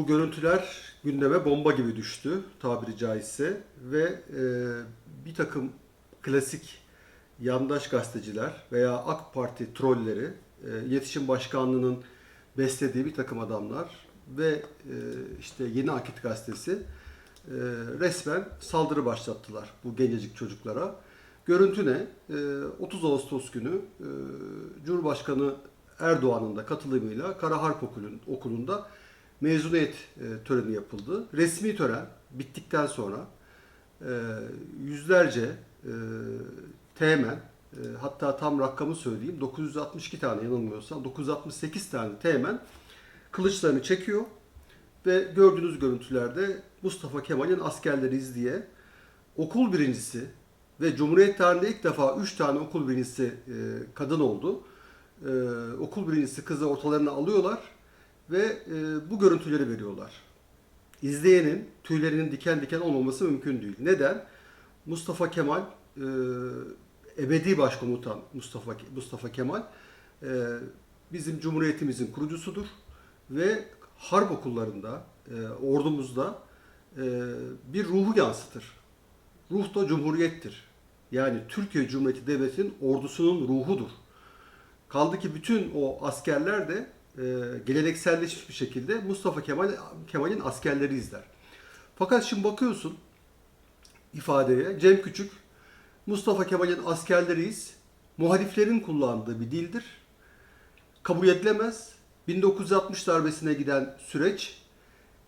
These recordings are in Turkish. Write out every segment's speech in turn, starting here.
Bu görüntüler gündeme bomba gibi düştü tabiri caizse ve e, bir takım klasik yandaş gazeteciler veya AK Parti trolleri, e, iletişim başkanlığının beslediği bir takım adamlar ve e, işte Yeni Akit gazetesi e, resmen saldırı başlattılar bu gencecik çocuklara. Görüntü ne? E, 30 Ağustos günü e, Cumhurbaşkanı Erdoğan'ın da katılımıyla Kara Harp Okulu'nda mezuniyet e, töreni yapıldı. Resmi tören bittikten sonra e, yüzlerce e, teğmen, e, hatta tam rakamı söyleyeyim 962 tane yanılmıyorsam 968 tane teğmen kılıçlarını çekiyor ve gördüğünüz görüntülerde Mustafa Kemal'in askerleriyiz diye okul birincisi ve Cumhuriyet tarihinde ilk defa 3 tane okul birincisi kadın oldu. Okul birincisi kızı ortalarına alıyorlar ve e, bu görüntüleri veriyorlar. İzleyenin tüylerinin diken diken olmaması mümkün değil. Neden? Mustafa Kemal e, ebedi başkomutan Mustafa Mustafa Kemal e, bizim cumhuriyetimizin kurucusudur ve harp okullarında e, ordumuzda e, bir ruhu yansıtır. Ruh da cumhuriyettir. Yani Türkiye Cumhuriyeti Devleti'nin ordusunun ruhudur. Kaldı ki bütün o askerler de e, gelenekselleşmiş bir şekilde Mustafa Kemal Kemal'in askerleri izler. Fakat şimdi bakıyorsun ifadeye Cem Küçük Mustafa Kemal'in askerleriyiz. Muhaliflerin kullandığı bir dildir. Kabul edilemez. 1960 darbesine giden süreç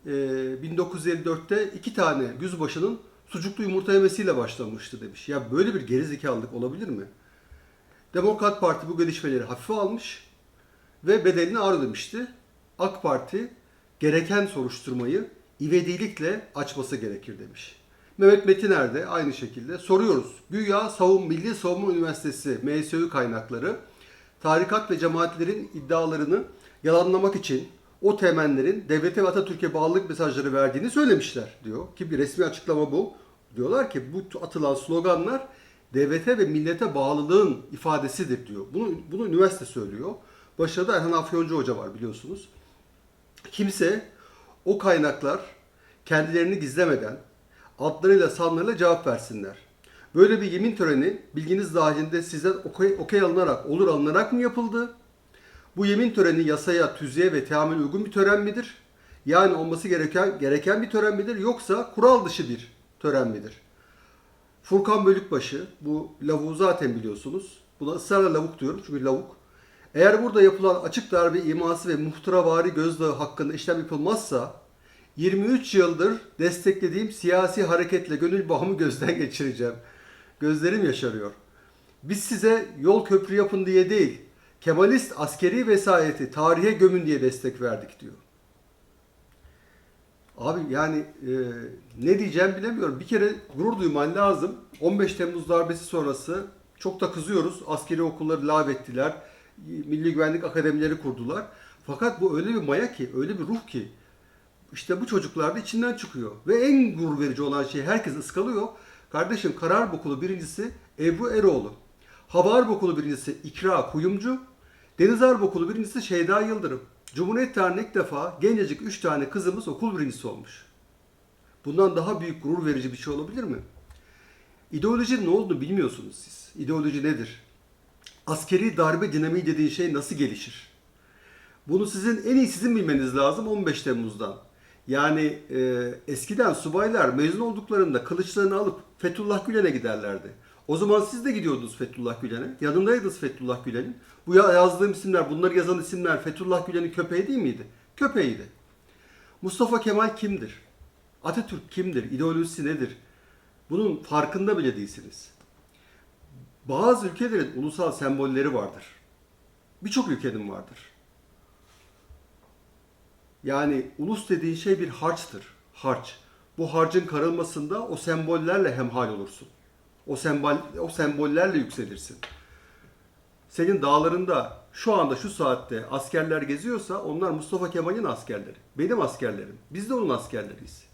e, 1954'te iki tane yüzbaşının sucuklu yumurta yemesiyle başlamıştı demiş. Ya böyle bir gerizekalılık olabilir mi? Demokrat Parti bu gelişmeleri hafife almış ve bedelini ağır ödemişti. AK Parti gereken soruşturmayı ivedilikle açması gerekir demiş. Mehmet Metiner de aynı şekilde soruyoruz. Güya Savun Milli Savunma Üniversitesi MSÜ kaynakları tarikat ve cemaatlerin iddialarını yalanlamak için o temenlerin devlete ve Atatürk'e bağlılık mesajları verdiğini söylemişler diyor. Ki bir resmi açıklama bu. Diyorlar ki bu atılan sloganlar devlete ve millete bağlılığın ifadesidir diyor. Bunu, bunu üniversite söylüyor. Başında da Erhan Afyoncu Hoca var biliyorsunuz. Kimse o kaynaklar kendilerini gizlemeden adlarıyla sanlarıyla cevap versinler. Böyle bir yemin töreni bilginiz dahilinde sizden okey, okey alınarak, olur alınarak mı yapıldı? Bu yemin töreni yasaya, tüzüğe ve teamül uygun bir tören midir? Yani olması gereken gereken bir tören midir yoksa kural dışı bir tören midir? Furkan Bölükbaşı, bu lavuğu zaten biliyorsunuz. Buna ısrarla lavuk diyorum çünkü lavuk. Eğer burada yapılan açık darbe iması ve muhtıravari gözdağı hakkında işlem yapılmazsa 23 yıldır desteklediğim siyasi hareketle gönül bağımı gözden geçireceğim. Gözlerim yaşarıyor. Biz size yol köprü yapın diye değil, Kemalist askeri vesayeti tarihe gömün diye destek verdik diyor. Abi yani e, ne diyeceğim bilemiyorum. Bir kere gurur duyman lazım. 15 Temmuz darbesi sonrası çok da kızıyoruz. Askeri okulları lağvettiler. Milli Güvenlik Akademileri kurdular. Fakat bu öyle bir maya ki, öyle bir ruh ki işte bu çocuklar da içinden çıkıyor. Ve en gurur verici olan şey herkes ıskalıyor. Kardeşim Karar Okulu birincisi Ebru Eroğlu. Hava Harp Okulu birincisi İkra Kuyumcu. Deniz Harp Okulu birincisi Şeyda Yıldırım. Cumhuriyet tarihinde ilk defa gencecik 3 tane kızımız okul birincisi olmuş. Bundan daha büyük gurur verici bir şey olabilir mi? İdeolojinin ne olduğunu bilmiyorsunuz siz. İdeoloji nedir? Askeri darbe dinamiği dediğin şey nasıl gelişir? Bunu sizin en iyi sizin bilmeniz lazım 15 Temmuz'dan. Yani e, eskiden subaylar mezun olduklarında kılıçlarını alıp Fethullah Gülen'e giderlerdi. O zaman siz de gidiyordunuz Fethullah Gülen'e. Yanındaydınız Fethullah Gülen'in. Bu ya- yazdığım isimler, bunları yazan isimler Fethullah Gülen'in köpeği değil miydi? Köpeğiydi. Mustafa Kemal kimdir? Atatürk kimdir? İdeolojisi nedir? Bunun farkında bile değilsiniz. Bazı ülkelerin ulusal sembolleri vardır. Birçok ülkenin vardır. Yani ulus dediğin şey bir harçtır. Harç. Bu harcın karılmasında o sembollerle hemhal olursun. O sembol o sembollerle yükselirsin. Senin dağlarında şu anda şu saatte askerler geziyorsa onlar Mustafa Kemal'in askerleri. Benim askerlerim. Biz de onun askerleriyiz.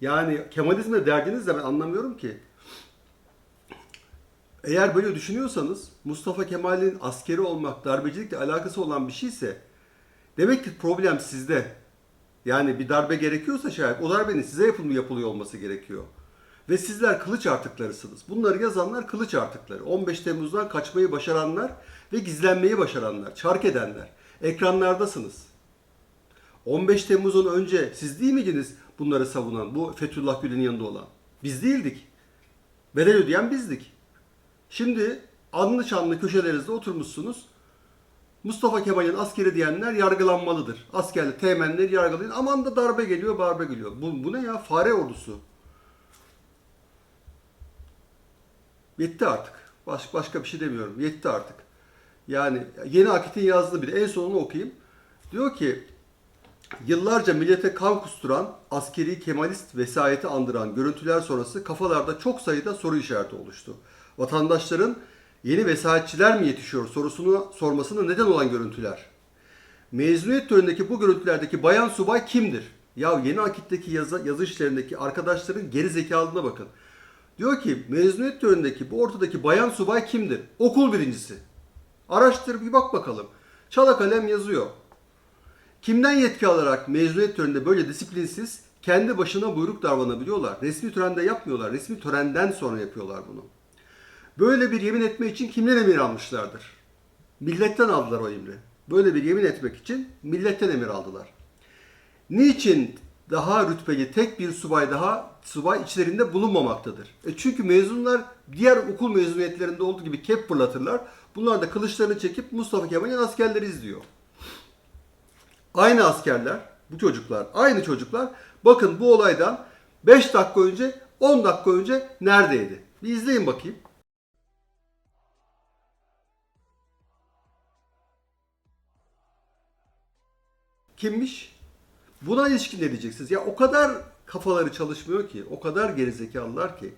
Yani Kemalizmle derdiniz de ben anlamıyorum ki. Eğer böyle düşünüyorsanız Mustafa Kemal'in askeri olmak, darbecilikle alakası olan bir şeyse demek ki problem sizde. Yani bir darbe gerekiyorsa şayet o darbenin size yapılma yapılıyor olması gerekiyor. Ve sizler kılıç artıklarısınız. Bunları yazanlar kılıç artıkları. 15 Temmuz'dan kaçmayı başaranlar ve gizlenmeyi başaranlar, çark edenler. Ekranlardasınız. 15 Temmuz'un önce siz değil miydiniz bunları savunan, bu Fethullah Gülen'in yanında olan? Biz değildik. Bedel ödeyen bizdik. Şimdi anlı şanlı köşelerinizde oturmuşsunuz. Mustafa Kemal'in askeri diyenler yargılanmalıdır. Askerli teğmenleri yargılayın. Aman da darbe geliyor, darbe geliyor. Bu, bu ne ya? Fare ordusu. Yetti artık. Baş, başka bir şey demiyorum. Yetti artık. Yani Yeni Akit'in yazdığı bir en sonunu okuyayım. Diyor ki Yıllarca millete kan kusturan, askeri kemalist vesayeti andıran görüntüler sonrası kafalarda çok sayıda soru işareti oluştu. Vatandaşların yeni vesayetçiler mi yetişiyor sorusunu sormasına neden olan görüntüler. Mezuniyet törenindeki bu görüntülerdeki bayan subay kimdir? Ya yeni akitteki yazı, yazı işlerindeki arkadaşların geri zekalığına bakın. Diyor ki mezuniyet törenindeki bu ortadaki bayan subay kimdir? Okul birincisi. Araştır bir bak bakalım. Çala kalem yazıyor. Kimden yetki alarak mezuniyet töreninde böyle disiplinsiz kendi başına buyruk davranabiliyorlar? Resmi törende yapmıyorlar. Resmi törenden sonra yapıyorlar bunu. Böyle bir yemin etme için kimden emir almışlardır? Milletten aldılar o emri. Böyle bir yemin etmek için milletten emir aldılar. Niçin daha rütbeli tek bir subay daha subay içlerinde bulunmamaktadır? E çünkü mezunlar diğer okul mezuniyetlerinde olduğu gibi kep fırlatırlar. Bunlar da kılıçlarını çekip Mustafa Kemal'in askerleri izliyor. Aynı askerler, bu çocuklar, aynı çocuklar bakın bu olaydan 5 dakika önce, 10 dakika önce neredeydi? Bir izleyin bakayım. Kimmiş? Buna ilişkin ne diyeceksiniz? Ya o kadar kafaları çalışmıyor ki, o kadar gerizekalılar ki.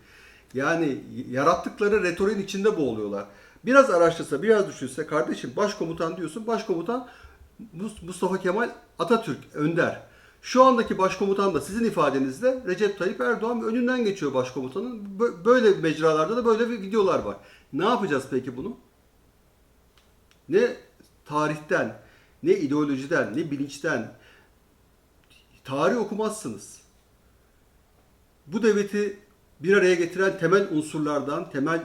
Yani yarattıkları retoriğin içinde boğuluyorlar. Biraz araştırsa, biraz düşünse kardeşim başkomutan diyorsun, başkomutan Mus- Mustafa Kemal Atatürk, Önder. Şu andaki başkomutan da sizin ifadenizle Recep Tayyip Erdoğan önünden geçiyor başkomutanın. Bö- Böyle mecralarda da böyle bir videolar var. Ne yapacağız peki bunu? Ne tarihten, ne ideolojiden, ne bilinçten tarih okumazsınız. Bu devleti bir araya getiren temel unsurlardan, temel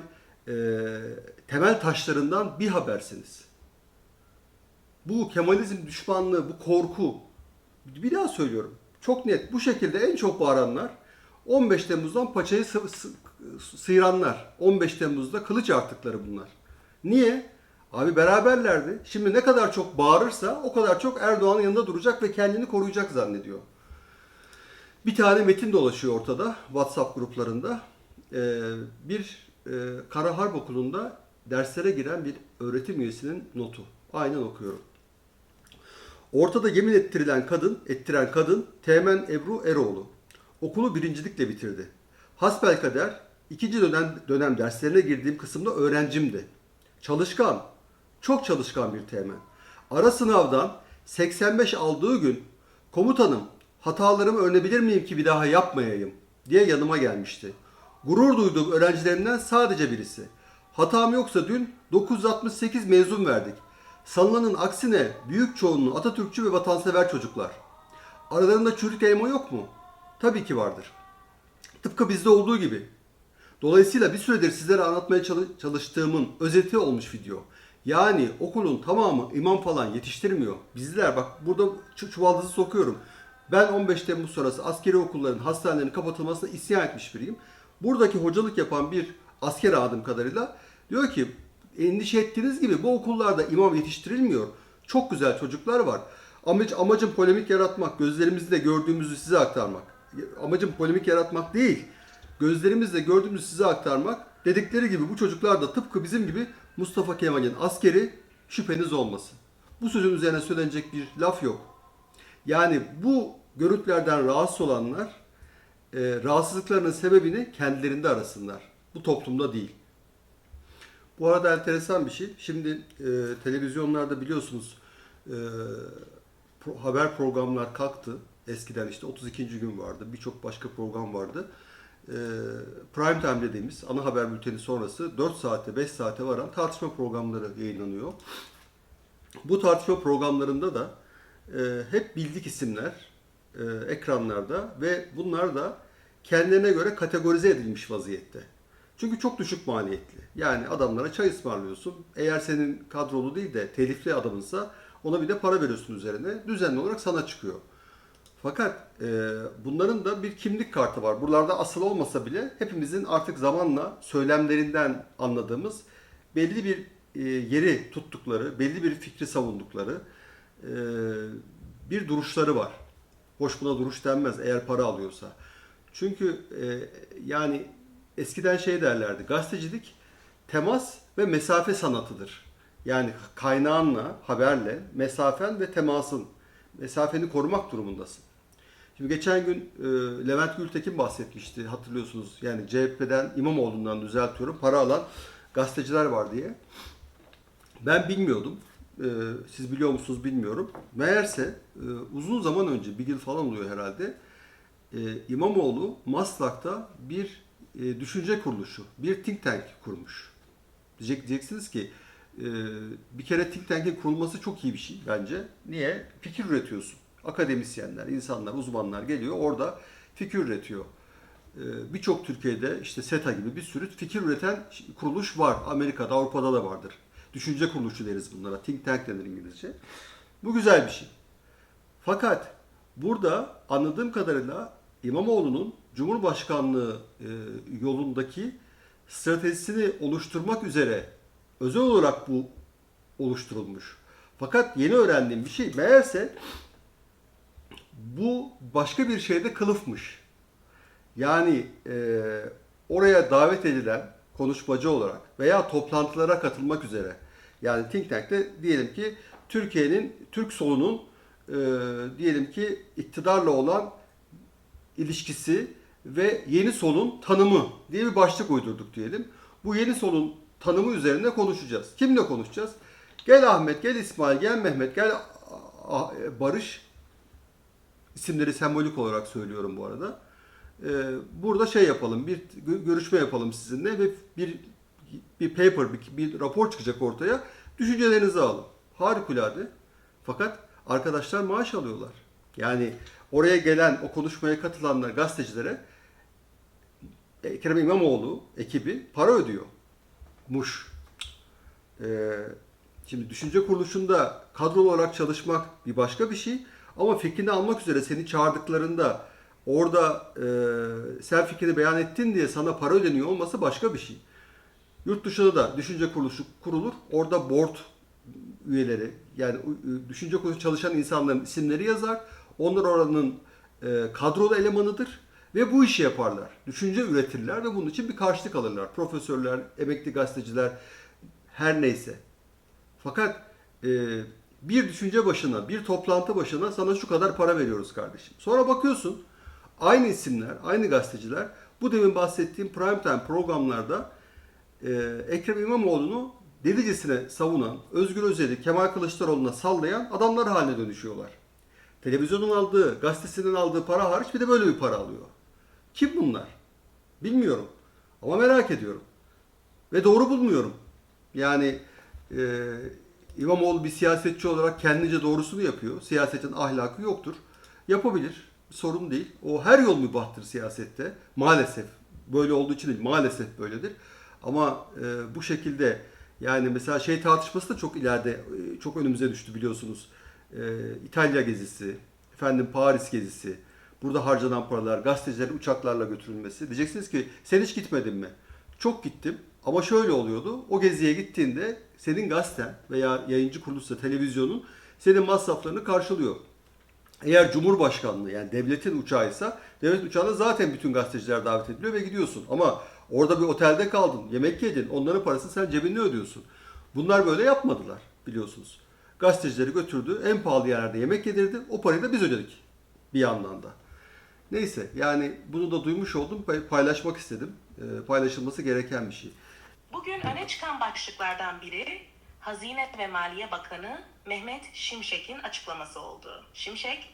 e, temel taşlarından bir habersiniz. Bu Kemalizm düşmanlığı, bu korku, bir daha söylüyorum. Çok net. Bu şekilde en çok bağıranlar 15 Temmuz'dan paçayı sı- sı- sıyıranlar. 15 Temmuz'da kılıç artıkları bunlar. Niye? Abi beraberlerdi. Şimdi ne kadar çok bağırırsa o kadar çok Erdoğan'ın yanında duracak ve kendini koruyacak zannediyor. Bir tane metin dolaşıyor ortada WhatsApp gruplarında. Ee, bir e, Kara Harp Okulu'nda derslere giren bir öğretim üyesinin notu. Aynen okuyorum. Ortada yemin ettirilen kadın, ettiren kadın Teğmen Ebru Eroğlu. Okulu birincilikle bitirdi. Hasbelkader ikinci dönem, dönem derslerine girdiğim kısımda öğrencimdi. Çalışkan, çok çalışkan bir teğmen. Ara sınavdan 85 aldığı gün komutanım hatalarımı öğrenebilir miyim ki bir daha yapmayayım diye yanıma gelmişti. Gurur duyduğum öğrencilerimden sadece birisi. Hatam yoksa dün 968 mezun verdik. Sanılanın aksine büyük çoğunluğu Atatürkçü ve vatansever çocuklar. Aralarında çürük elma yok mu? Tabii ki vardır. Tıpkı bizde olduğu gibi. Dolayısıyla bir süredir sizlere anlatmaya çalı- çalıştığımın özeti olmuş video. Yani okulun tamamı imam falan yetiştirmiyor. Bizler bak burada çu- çuvaldızı sokuyorum. Ben 15 Temmuz sonrası askeri okulların hastanelerin kapatılmasına isyan etmiş biriyim. Buradaki hocalık yapan bir asker adım kadarıyla diyor ki endişe ettiğiniz gibi bu okullarda imam yetiştirilmiyor. Çok güzel çocuklar var. Amac, amacım polemik yaratmak, gözlerimizle gördüğümüzü size aktarmak. Amacım polemik yaratmak değil. Gözlerimizle gördüğümüzü size aktarmak. Dedikleri gibi bu çocuklar da tıpkı bizim gibi Mustafa Kemal'in askeri şüpheniz olmasın. Bu sözün üzerine söylenecek bir laf yok. Yani bu görüntülerden rahatsız olanlar e, rahatsızlıklarının sebebini kendilerinde arasınlar. Bu toplumda değil. Bu arada enteresan bir şey. Şimdi e, televizyonlarda biliyorsunuz e, pro- haber programlar kalktı. Eskiden işte 32. gün vardı. Birçok başka program vardı. E, prime time dediğimiz ana haber bülteni sonrası 4 saate 5 saate varan tartışma programları yayınlanıyor. Bu tartışma programlarında da e, hep bildik isimler e, ekranlarda ve bunlar da kendilerine göre kategorize edilmiş vaziyette. Çünkü çok düşük maliyetli. Yani adamlara çay ısmarlıyorsun. Eğer senin kadrolu değil de telifli adamınsa ona bir de para veriyorsun üzerine. Düzenli olarak sana çıkıyor. Fakat e, bunların da bir kimlik kartı var. Buralarda asıl olmasa bile hepimizin artık zamanla söylemlerinden anladığımız belli bir e, yeri tuttukları, belli bir fikri savundukları e, bir duruşları var. Hoş buna duruş denmez eğer para alıyorsa. Çünkü e, yani eskiden şey derlerdi, gazetecilik temas ve mesafe sanatıdır. Yani kaynağınla, haberle, mesafen ve temasın, mesafeni korumak durumundasın. Şimdi geçen gün e, Levent Gültekin bahsetmişti hatırlıyorsunuz. Yani CHP'den İmamoğlu'ndan düzeltiyorum para alan gazeteciler var diye. Ben bilmiyordum. E, siz biliyor musunuz bilmiyorum. Meğerse e, uzun zaman önce bir yıl falan oluyor herhalde. E, İmamoğlu Maslak'ta bir e, düşünce kuruluşu, bir think tank kurmuş. Diyecek, diyeceksiniz ki e, bir kere think tank'in kurulması çok iyi bir şey bence. Niye? Fikir üretiyorsun. Akademisyenler, insanlar, uzmanlar geliyor orada fikir üretiyor. E, Birçok Türkiye'de işte SETA gibi bir sürü fikir üreten kuruluş var. Amerika'da, Avrupa'da da vardır. Düşünce kuruluşu deriz bunlara. Think tank denir İngilizce. Bu güzel bir şey. Fakat burada anladığım kadarıyla İmamoğlu'nun Cumhurbaşkanlığı e, yolundaki stratejisini oluşturmak üzere özel olarak bu oluşturulmuş. Fakat yeni öğrendiğim bir şey meğerse bu başka bir şeyde kılıfmış. Yani e, oraya davet edilen konuşmacı olarak veya toplantılara katılmak üzere yani Think Tank'te diyelim ki Türkiye'nin, Türk solunun e, diyelim ki iktidarla olan ilişkisi ve yeni solun tanımı diye bir başlık uydurduk diyelim. Bu yeni solun tanımı üzerine konuşacağız. Kimle konuşacağız? Gel Ahmet, gel İsmail, gel Mehmet, gel Barış. İsimleri sembolik olarak söylüyorum bu arada. Ee, burada şey yapalım, bir gö- görüşme yapalım sizinle ve bir bir paper, bir, bir rapor çıkacak ortaya. Düşüncelerinizi alın. Harikulade. Fakat arkadaşlar maaş alıyorlar. Yani oraya gelen, o konuşmaya katılanlar, gazetecilere Ekrem İmamoğlu ekibi para ödüyor. Muş. Ee, şimdi düşünce kuruluşunda kadrolu olarak çalışmak bir başka bir şey. Ama fikrini almak üzere seni çağırdıklarında orada e, sen fikrini beyan ettin diye sana para ödeniyor olması başka bir şey. Yurt dışında da düşünce kuruluşu kurulur. Orada board üyeleri yani düşünce kuruluşu çalışan insanların isimleri yazar. Onlar oranın e, kadrolu elemanıdır ve bu işi yaparlar. Düşünce üretirler ve bunun için bir karşılık alırlar. Profesörler, emekli gazeteciler her neyse. Fakat e, bir düşünce başına, bir toplantı başına sana şu kadar para veriyoruz kardeşim. Sonra bakıyorsun aynı isimler, aynı gazeteciler bu demin bahsettiğim prime time programlarda e, Ekrem İmamoğlu'nu delicesine savunan, Özgür Özel'i Kemal Kılıçdaroğlu'na sallayan adamlar haline dönüşüyorlar. Televizyonun aldığı, gazetesinin aldığı para hariç bir de böyle bir para alıyor. Kim bunlar? Bilmiyorum. Ama merak ediyorum. Ve doğru bulmuyorum. Yani e, İmamoğlu bir siyasetçi olarak kendince doğrusunu yapıyor. Siyasetin ahlakı yoktur. Yapabilir. Sorun değil. O her yol mübahtır siyasette. Maalesef. Böyle olduğu için değil. Maalesef böyledir. Ama e, bu şekilde yani mesela şey tartışması da çok ileride, e, çok önümüze düştü biliyorsunuz. E, İtalya gezisi, efendim Paris gezisi, burada harcanan paralar, gazetecilerin uçaklarla götürülmesi. Diyeceksiniz ki sen hiç gitmedin mi? Çok gittim ama şöyle oluyordu. O geziye gittiğinde senin gazeten veya yayıncı kuruluşsa televizyonun senin masraflarını karşılıyor. Eğer Cumhurbaşkanlığı yani devletin uçağıysa devlet uçağına zaten bütün gazeteciler davet ediliyor ve gidiyorsun. Ama orada bir otelde kaldın, yemek yedin, onların parasını sen cebinde ödüyorsun. Bunlar böyle yapmadılar biliyorsunuz. Gazetecileri götürdü, en pahalı yerlerde yemek yedirdi. O parayı da biz ödedik bir yandan da. Neyse yani bunu da duymuş oldum, pay- paylaşmak istedim. Ee, paylaşılması gereken bir şey. Bugün öne çıkan başlıklardan biri Hazine ve Maliye Bakanı Mehmet Şimşek'in açıklaması oldu. Şimşek,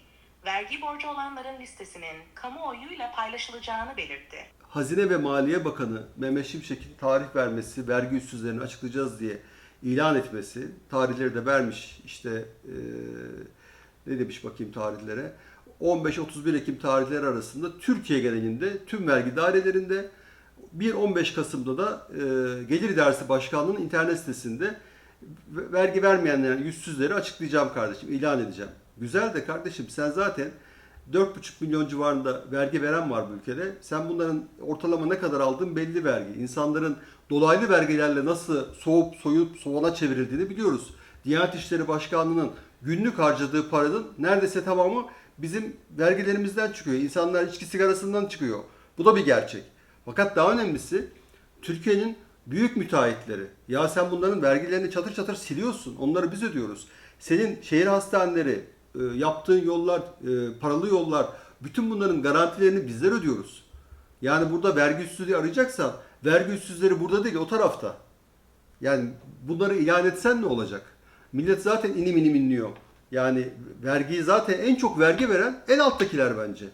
vergi borcu olanların listesinin kamuoyuyla paylaşılacağını belirtti. Hazine ve Maliye Bakanı Mehmet Şimşek'in tarih vermesi, vergi üssüzlerini açıklayacağız diye ilan etmesi, tarihleri de vermiş işte eee, ne demiş bakayım tarihlere. 15-31 Ekim tarihleri arasında Türkiye genelinde tüm vergi dairelerinde 1-15 Kasım'da da e, Gelir İdaresi Başkanlığı'nın internet sitesinde ve- vergi vermeyenlerin yüzsüzleri açıklayacağım kardeşim, ilan edeceğim. Güzel de kardeşim sen zaten 4,5 milyon civarında vergi veren var bu ülkede. Sen bunların ortalama ne kadar aldığın belli vergi. İnsanların dolaylı vergilerle nasıl soğup soyup soğana çevrildiğini biliyoruz. Diyanet İşleri Başkanlığı'nın günlük harcadığı paranın neredeyse tamamı bizim vergilerimizden çıkıyor. İnsanlar içki sigarasından çıkıyor. Bu da bir gerçek. Fakat daha önemlisi Türkiye'nin büyük müteahhitleri. Ya sen bunların vergilerini çatır çatır siliyorsun. Onları biz ödüyoruz. Senin şehir hastaneleri, e, yaptığın yollar, e, paralı yollar, bütün bunların garantilerini bizler ödüyoruz. Yani burada vergi üstünlüğü arayacaksan vergi üstsüzleri burada değil o tarafta. Yani bunları ilan etsen ne olacak? Millet zaten inim inim inliyor. Yani vergiyi zaten en çok vergi veren en alttakiler bence.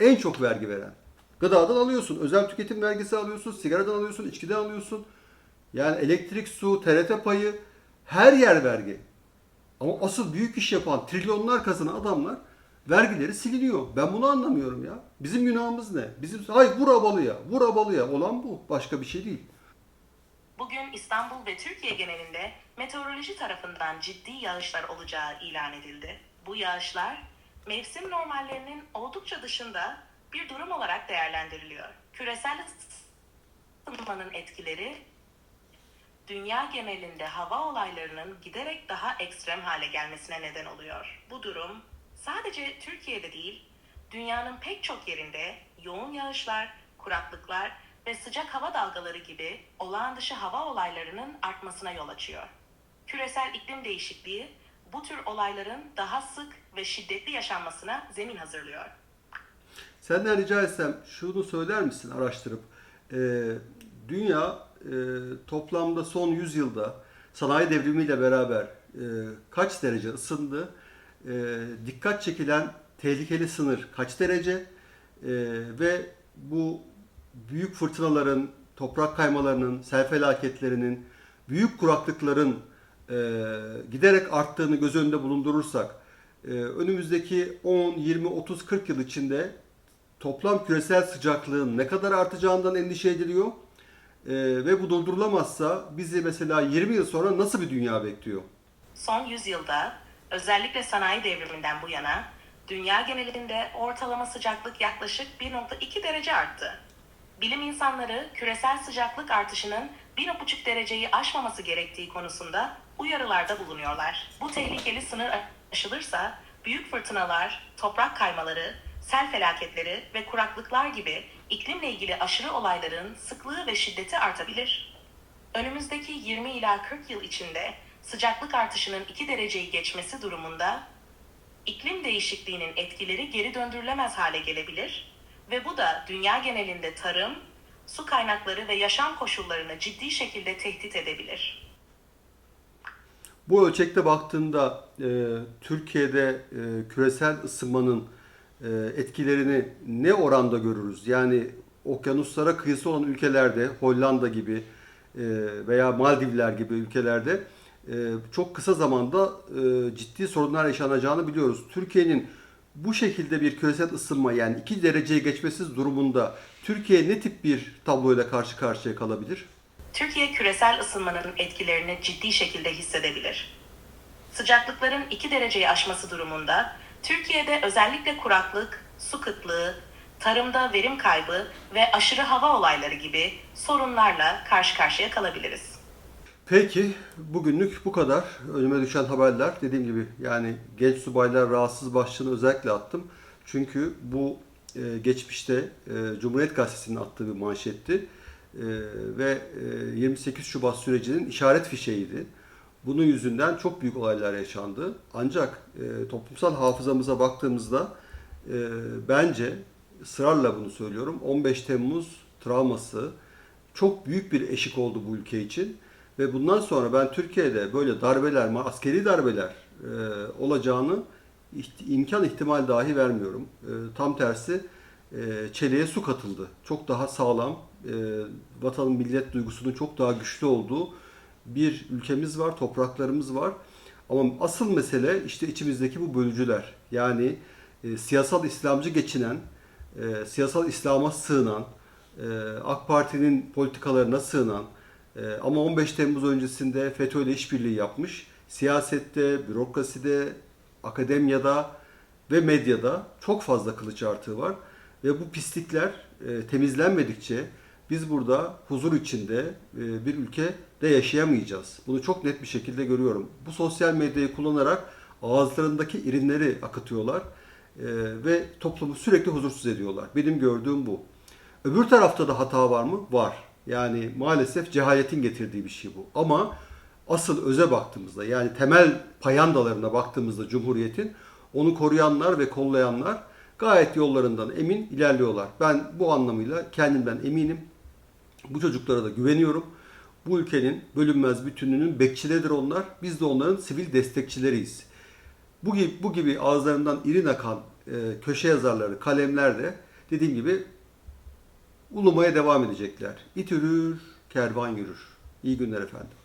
En çok vergi veren. Gıdadan alıyorsun, özel tüketim vergisi alıyorsun, sigaradan alıyorsun, içkiden alıyorsun. Yani elektrik, su, TRT payı her yer vergi. Ama asıl büyük iş yapan, trilyonlar kazanan adamlar vergileri siliniyor. Ben bunu anlamıyorum ya. Bizim günahımız ne? Bizim hay vur abalıya, vur abalıya olan bu. Başka bir şey değil. Bugün İstanbul ve Türkiye genelinde meteoroloji tarafından ciddi yağışlar olacağı ilan edildi. Bu yağışlar mevsim normallerinin oldukça dışında bir durum olarak değerlendiriliyor. Küresel ısınmanın etkileri dünya genelinde hava olaylarının giderek daha ekstrem hale gelmesine neden oluyor. Bu durum sadece Türkiye'de değil, dünyanın pek çok yerinde yoğun yağışlar, kuraklıklar ve sıcak hava dalgaları gibi olağan dışı hava olaylarının artmasına yol açıyor. Küresel iklim değişikliği bu tür olayların daha sık ve şiddetli yaşanmasına zemin hazırlıyor. Senden rica etsem şunu söyler misin araştırıp? Ee, dünya e, toplamda son 100 yılda sanayi devrimiyle beraber e, kaç derece ısındı? E, dikkat çekilen tehlikeli sınır kaç derece? E, ve bu büyük fırtınaların, toprak kaymalarının, sel felaketlerinin, büyük kuraklıkların e, giderek arttığını göz önünde bulundurursak, e, önümüzdeki 10, 20, 30, 40 yıl içinde toplam küresel sıcaklığın ne kadar artacağından endişe ediliyor. E, ve bu durdurulamazsa bizi mesela 20 yıl sonra nasıl bir dünya bekliyor? Son yüzyılda özellikle sanayi devriminden bu yana dünya genelinde ortalama sıcaklık yaklaşık 1.2 derece arttı. Bilim insanları küresel sıcaklık artışının 1.5 dereceyi aşmaması gerektiği konusunda uyarılarda bulunuyorlar. Bu tehlikeli sınır aşılırsa büyük fırtınalar, toprak kaymaları, sel felaketleri ve kuraklıklar gibi iklimle ilgili aşırı olayların sıklığı ve şiddeti artabilir. Önümüzdeki 20 ila 40 yıl içinde sıcaklık artışının 2 dereceyi geçmesi durumunda iklim değişikliğinin etkileri geri döndürülemez hale gelebilir ve bu da dünya genelinde tarım, su kaynakları ve yaşam koşullarını ciddi şekilde tehdit edebilir. Bu ölçekte baktığında e, Türkiye'de e, küresel ısınmanın etkilerini ne oranda görürüz? Yani okyanuslara kıyısı olan ülkelerde, Hollanda gibi e, veya Maldivler gibi ülkelerde e, çok kısa zamanda e, ciddi sorunlar yaşanacağını biliyoruz. Türkiye'nin bu şekilde bir küresel ısınma yani 2 dereceyi geçmesiz durumunda Türkiye ne tip bir tabloyla karşı karşıya kalabilir? Türkiye küresel ısınmanın etkilerini ciddi şekilde hissedebilir. Sıcaklıkların 2 dereceyi aşması durumunda Türkiye'de özellikle kuraklık, su kıtlığı, tarımda verim kaybı ve aşırı hava olayları gibi sorunlarla karşı karşıya kalabiliriz. Peki bugünlük bu kadar. Önüme düşen haberler dediğim gibi yani genç subaylar rahatsız başlığını özellikle attım. Çünkü bu e, geçmişte e, Cumhuriyet Gazetesi'nin attığı bir manşetti. E, ve e, 28 Şubat sürecinin işaret fişeğiydi. Bunun yüzünden çok büyük olaylar yaşandı. Ancak e, toplumsal hafızamıza baktığımızda e, bence ısrarla bunu söylüyorum 15 Temmuz travması çok büyük bir eşik oldu bu ülke için. Ve bundan sonra ben Türkiye'de böyle darbeler, askeri darbeler e, olacağını imkan ihtimal dahi vermiyorum. E, tam tersi e, çeliğe su katıldı. Çok daha sağlam, e, vatanın millet duygusunun çok daha güçlü olduğu bir ülkemiz var, topraklarımız var. Ama asıl mesele işte içimizdeki bu bölücüler. Yani e, siyasal İslamcı geçinen, e, siyasal İslam'a sığınan, e, AK Parti'nin politikalarına sığınan e, ama 15 Temmuz öncesinde FETÖ ile işbirliği yapmış, siyasette, bürokraside, akademiyada ve medyada çok fazla kılıç artığı var. Ve bu pislikler e, temizlenmedikçe biz burada huzur içinde e, bir ülkede yaşayamayacağız. Bunu çok net bir şekilde görüyorum. Bu sosyal medyayı kullanarak ağızlarındaki irinleri akıtıyorlar e, ve toplumu sürekli huzursuz ediyorlar. Benim gördüğüm bu. Öbür tarafta da hata var mı? Var. Yani maalesef cehaletin getirdiği bir şey bu. Ama asıl öze baktığımızda yani temel payandalarına baktığımızda Cumhuriyet'in onu koruyanlar ve kollayanlar gayet yollarından emin ilerliyorlar. Ben bu anlamıyla kendimden eminim. Bu çocuklara da güveniyorum. Bu ülkenin bölünmez bütünlüğünün bekçileridir onlar. Biz de onların sivil destekçileriyiz. Bu gibi, bu gibi ağızlarından irin akan e, köşe yazarları, kalemler de dediğim gibi ulumaya devam edecekler. İt yürür, kervan yürür. İyi günler efendim.